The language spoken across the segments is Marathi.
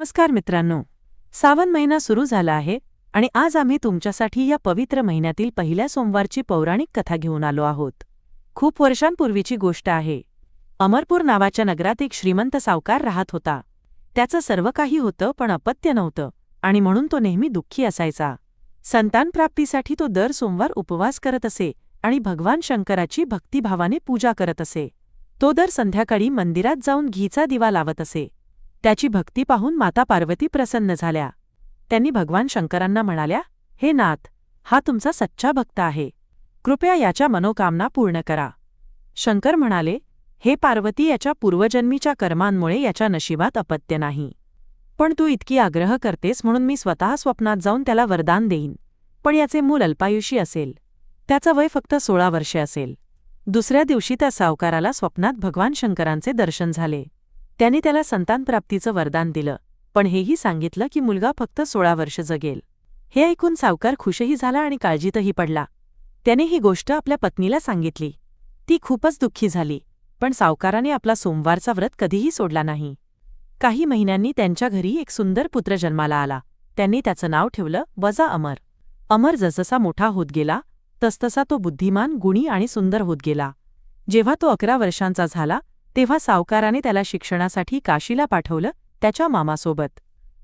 नमस्कार मित्रांनो. सावन महिना सुरू झाला आहे आणि आज आम्ही तुमच्यासाठी या पवित्र महिन्यातील पहिल्या सोमवारची पौराणिक कथा घेऊन आलो आहोत. खूप वर्षांपूर्वीची गोष्ट आहे. अमरपूर नावाच्या नगरात एक श्रीमंत सावकार राहत होता. त्याचं सर्व काही होतं पण अपत्य नव्हतं आणि म्हणून तो नेहमी दुःखी असायचा. संतानप्राप्तीसाठी तो दर सोमवार उपवास करत असे आणि भगवान शंकराची भक्तिभावाने पूजा करत असे. तो दर संध्याकाळी मंदिरात जाऊन घीचा दिवा लावत असे. त्याची भक्ती पाहून माता पार्वती प्रसन्न झाल्या. त्यांनी भगवान शंकरांना म्हणाल्या हे नाथ हा तुमचा सच्चा भक्त आहे. कृपया याच्या मनोकामना पूर्ण करा. शंकर म्हणाले हे पार्वती याच्या पूर्वजन्मीच्या कर्मांमुळे याच्या नशिबात अपत्य नाही. पण तू इतकी आग्रह करतेस म्हणून मी स्वतः स्वप्नात जाऊन त्याला वरदान देईन. पण याचे मूल अल्पायुषी असेल. त्याचं वय फक्त सोळा वर्षे असेल. दुसऱ्या दिवशी त्या सावकाराला स्वप्नात भगवान शंकरांचे दर्शन झाले. त्यांनी त्याला संतानप्राप्तीचं वरदान दिलं. पण हेही सांगितलं की मुलगा फक्त सोळा वर्ष जगेल. हे ऐकून सावकार खुशही झाला आणि काळजीतही पडला. त्याने ही गोष्ट आपल्या पत्नीला सांगितली. ती खूपच दुःखी झाली पण सावकाराने आपला सोमवारचा व्रत कधीही सोडला नाही. काही महिन्यांनी त्यांच्या घरी एक सुंदर पुत्र जन्माला आला. त्यांनी त्याचं नाव ठेवलं वजा अमर. अमर जसजसा मोठा होत गेला तसतसा तो बुद्धिमान गुणी आणि सुंदर होत गेला. जेव्हा तो अकरा वर्षांचा झाला तेव्हा सावकाराने त्याला शिक्षणासाठी काशीला पाठवलं त्याच्या मामासोबत.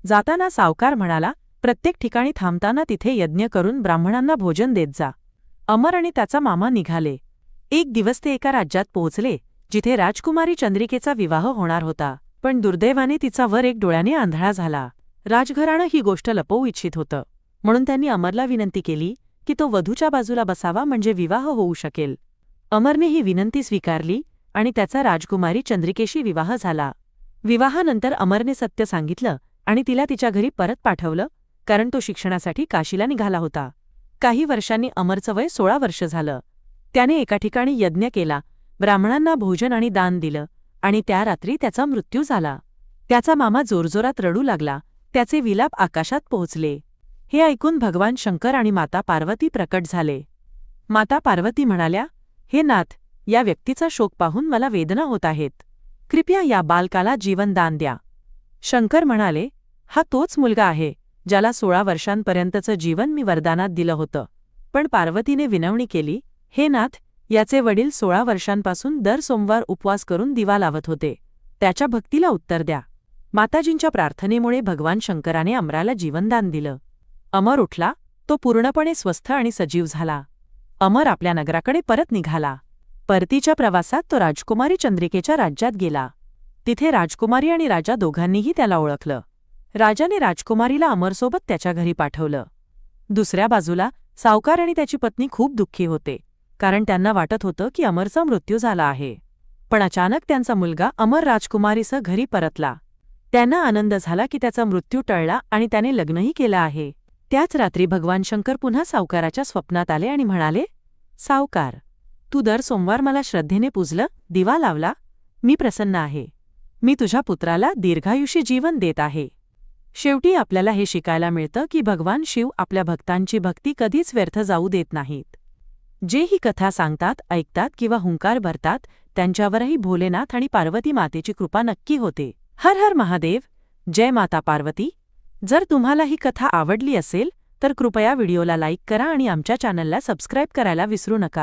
जाताना सावकार म्हणाला प्रत्येक ठिकाणी थांबताना तिथे यज्ञ करून ब्राह्मणांना भोजन देत जा. अमर आणि त्याचा मामा निघाले. एक दिवस ते एका राज्यात पोहोचले जिथे राजकुमारी चंद्रिकेचा विवाह होणार होता पण दुर्दैवाने तिचा वर एक डोळ्याने आंधळा झाला. राजघराणं ही गोष्ट लपवू इच्छित होतं. म्हणून त्यांनी अमरला विनंती केली की तो वधूच्या बाजूला बसावा म्हणजे विवाह होऊ शकेल. अमरने ही विनंती स्वीकारली आणि त्याचा राजकुमारी चंद्रिकेशी विवाह झाला. विवाहानंतर अमरने सत्य सांगितलं आणि तिला तिच्या घरी परत पाठवलं कारण तो शिक्षणासाठी काशीला निघाला होता. काही वर्षांनी अमरचं वय सोळा वर्ष झालं. त्याने एका ठिकाणी यज्ञ केला ब्राह्मणांना भोजन आणि दान दिलं आणि त्या रात्री त्याचा मृत्यू झाला. त्याचा मामा जोरजोरात रडू लागला त्याचे विलाप आकाशात पोहोचले. हे ऐकून भगवान शंकर आणि माता पार्वती प्रकट झाले. माता पार्वती म्हणाल्या हे नाथ या व्यक्तीचा शोक पाहून मला वेदना होत आहेत. कृपया या बालकाला जीवनदान द्या. शंकर म्हणाले हा तोच मुलगा आहे ज्याला सोळा वर्षांपर्यंतचं जीवन मी वरदानात दिलं होतं. पण पार्वतीने विनवणी केली हे नाथ याचे वडील सोळा वर्षांपासून दर सोमवार उपवास करून दिवा लावत होते. त्याच्या भक्तीला उत्तर द्या. माताजींच्या प्रार्थनेमुळे भगवान शंकराने अमराला जीवनदान दिलं. अमर उठला तो पूर्णपणे स्वस्थ आणि सजीव झाला. अमर आपल्या नगराकडे परत निघाला. परतीच्या प्रवासात तो राजकुमारी चंद्रिकेच्या राज्यात गेला. तिथे राजकुमारी आणि राजा दोघांनीही त्याला ओळखलं. राजाने राजकुमारीला अमरसोबत त्याच्या घरी पाठवलं. दुसऱ्या बाजूला सावकार आणि त्याची पत्नी खूप दुःखी होते कारण त्यांना वाटत होतं की अमरचा मृत्यू झाला आहे. पण अचानक त्यांचा मुलगा अमर राजकुमारीसह घरी परतला. त्यांना आनंद झाला की त्याचा मृत्यू टळला आणि त्याने लग्नही केलं आहे. त्याच रात्री भगवान शंकर पुन्हा सावकाराच्या स्वप्नात आले आणि म्हणाले सावकार तू दर सोमवार मला श्रद्धेने पूजलं दिवा लावला मी प्रसन्न आहे. मी तुझ्या पुत्राला दीर्घायुषी जीवन देत आहे. शेवटी आपल्याला हे शिकायला मिळतं की भगवान शिव आपल्या भक्तांची भक्ती कधीच व्यर्थ जाऊ देत नाहीत. जे ही कथा सांगतात ऐकतात किंवा हुंकार भरतात त्यांच्यावरही भोलेनाथ आणि पार्वती मातेची कृपा नक्की होते. हर हर महादेव जय माता पार्वती. जर तुम्हाला ही कथा आवडली असेल तर कृपया व्हिडिओला लाईक करा आणि आमच्या चॅनलला सबस्क्राईब करायला विसरू नका.